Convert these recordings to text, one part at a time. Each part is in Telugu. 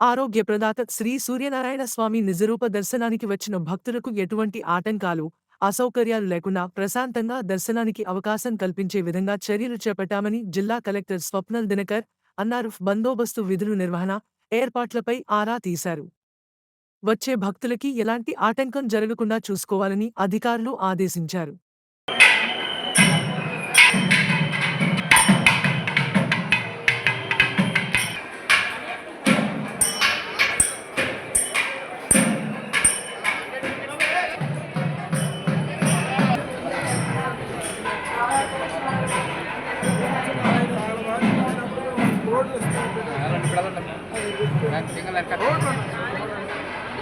ఆరోగ్య ప్రదాత శ్రీ సూర్యనారాయణ స్వామి నిజరూప దర్శనానికి వచ్చిన భక్తులకు ఎటువంటి ఆటంకాలు అసౌకర్యాలు లేకుండా ప్రశాంతంగా దర్శనానికి అవకాశం కల్పించే విధంగా చర్యలు చేపట్టామని జిల్లా కలెక్టర్ స్వప్నల్ దినకర్ అన్నారు బందోబస్తు విధులు నిర్వహణ ఏర్పాట్లపై ఆరా తీశారు. వచ్చే భక్తులకి ఎలాంటి ఆటంకం జరగకుండా చూసుకోవాలని అధికారులు ఆదేశించారు.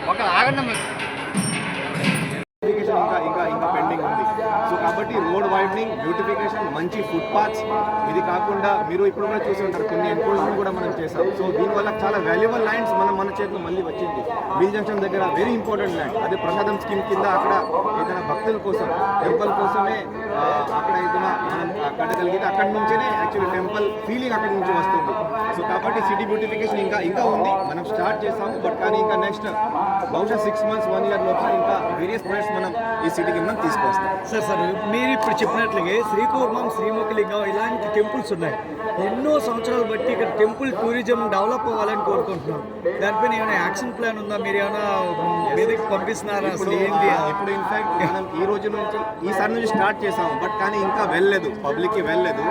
ఒక ఆగండి ఇంకా ఇంకా ఇంకా పెండింగ్ ఉంది సో కాబట్టి రోడ్ వైడనింగ్ బ్యూటిఫికేషన్ మంచి ఫుట్ పాత్స్ ఇది కాకుండా మీరు ఇప్పుడు కూడా చూసి ఉంటారు కొన్ని ఎన్క్రోచ్మెంట్ కూడా మనం చేసాం సో దీనివల్ల చాలా వాల్యుబుల్ ల్యాండ్స్ మనం మన చేతిలో మళ్ళీ వచ్చింది బిల్ జంక్షన్ దగ్గర వెరీ ఇంపార్టెంట్ ల్యాండ్ అదే ప్రసాదం స్కీమ్ కింద అక్కడ ఏదైనా భక్తుల కోసం టెంపుల్ కోసమే అక్కడ ఏదైనా కట్టగలిగితే అక్కడి నుంచేనే యాక్చువల్లీ టెంపుల్ ఫీలింగ్ అక్కడి నుంచి వస్తుంది. సో కాబట్టి సిటీ బ్యూటిఫికేషన్ ఇంకా ఇంకా ఉంది. మనం స్టార్ట్ చేసాము బట్ కానీ ఇంకా నెక్స్ట్ బహుశా సిక్స్ మంత్స్ వన్ ఇయర్ లోపల ఇంకా వేరియస్ ప్రాజెక్ట్స్ మనం ఈ సిటీకి మనం తీసుకొస్తాం సార్ సార్ మీరు ఇప్పుడు చెప్పినట్లుగా శ్రీకూర్మం శ్రీముఖలింగం ఇలాంటి టెంపుల్స్ ఉన్నాయి. ఎన్నో సంవత్సరాలు బట్టి ఇక్కడ టెంపుల్ టూరిజం డెవలప్ అవ్వాలని కోరుకుంటున్నాం. దానిపైన ఏమైనా యాక్షన్ ప్లాన్ ఉందా? మీరు ఏమైనా మీదకి పంపిస్తున్నారా? ఇప్పుడు ఇన్ఫాక్ట్ మనం ఈ రోజు నుంచి ఈసారి నుంచి స్టార్ట్ చేసాము బట్ కానీ ఇంకా వెళ్ళలేదు. పబ్లిక్కి వెళ్ళలేదు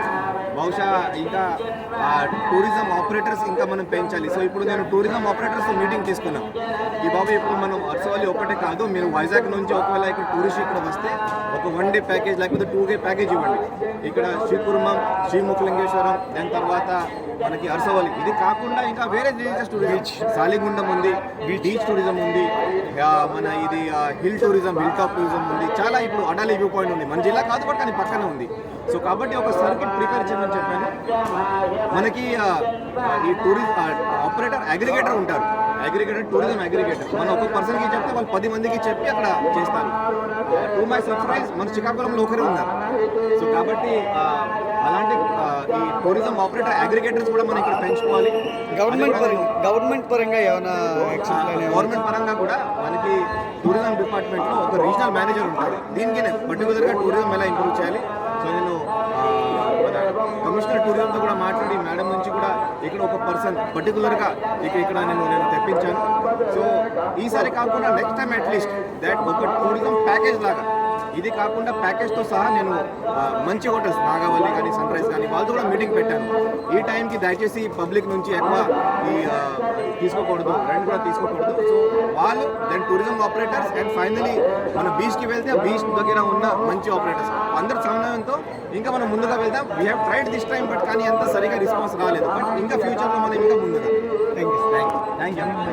బహుశా ఇంకా టూరిజం ఆపరేటర్స్ ఇంకా మనం పెంచాలి. సో ఇప్పుడు నేను టూరిజం ఆపరేటర్స్ మీటింగ్ తీసుకున్నాను. ఈ బాబు ఇప్పుడు మనం అరసవాలి ఒకటే కాదు మీరు వైజాగ్ నుంచి ఒకవేళ ఇక్కడ టూరిస్ట్ ఇక్కడ వస్తే ఒక వన్ డే ప్యాకేజ్ లేకపోతే టూ డే ప్యాకేజ్ ఇవ్వండి. ఇక్కడ శ్రీకుర్మం శ్రీముఖలింగేశ్వరం దాని తర్వాత మనకి అరసవల్లి ఇది కాకుండా ఇంకా వేరే రిలీజియస్ టూరిజం సాలిగుండం ఉంది బీచ్ టూరిజం ఉంది మన ఇది hill tourism hill top tourism ఉంది. చాలా ఇప్పుడు అడాలి వ్యూ పాయింట్ ఉంది. మన జిల్లా కాదు బట్ కానీ పక్కన ఉంది. సో కాబట్టి ఒక సర్కిట్ ప్రిపేర్ చేయమని చెప్పాను. మనకి ఈ టూరిస్ట్ ఆపరేటర్ అగ్రిగేటర్ ఉంటారు. Aggregator tourism aggregator. మనం ఒక పర్సన్కి చెప్తే వాళ్ళు పది మందికి చెప్పి అక్కడ చేస్తారు. టు మై సర్ప్రైజ్ మన శ్రీకాకుళంలో ఒకరే ఉన్నారు. సో కాబట్టి అలాంటి ఈ టూరిజం ఆపరేటర్ అగ్రిగేటర్స్ కూడా మనం ఇక్కడ పెంచుకోవాలి. గవర్నమెంట్ పరంగా గవర్నమెంట్ పరంగా ఏమైనా గవర్నమెంట్ పరంగా కూడా మనకి టూరిజం డిపార్ట్మెంట్లో ఒక రీజనల్ మేనేజర్ ఉంటారు దీనికి పర్టికులర్గా టూరిజం ఎలా ఇంప్రూవ్ చేయాలి సో నేను ఆ, మన కమిషనర్ టూరిజంతో కూడా మాట్లాడి మేడం నుంచి కూడా ఇక్కడ ఒక పర్సన్ పర్టికులర్గా ఇక ఇక్కడ నేను నేను తెప్పించాను. సో ఈసారి కాకుండా next time at least that ఒక టూరిజం ప్యాకేజ్ లాగా ఇది కాకుండా ప్యాకేజ్తో సహా నేను మంచి హోటల్స్ నాగావల్లి కానీ సన్ రైజ్ కానీ వాళ్ళతో కూడా మీటింగ్ పెట్టాను. ఈ టైంకి దయచేసి పబ్లిక్ నుంచి ఎక్కువ ఈ తీసుకోకూడదు రెంట్ కూడా తీసుకోకూడదు. సో వాళ్ళు then tourism operators and finally మన బీచ్కి వెళ్తే ఆ బీచ్ దగ్గర ఉన్న మంచి ఆపరేటర్స్ అందరి సమన్వయంతో ఇంకా మనం ముందుగా వెళ్దాం. We have tried this time but కానీ అంత సరిగా రెస్పాన్స్ రాలేదు. బట్ ఇంకా ఫ్యూచర్లో మనం ఇంకా ముందుగా thank you thank you thank you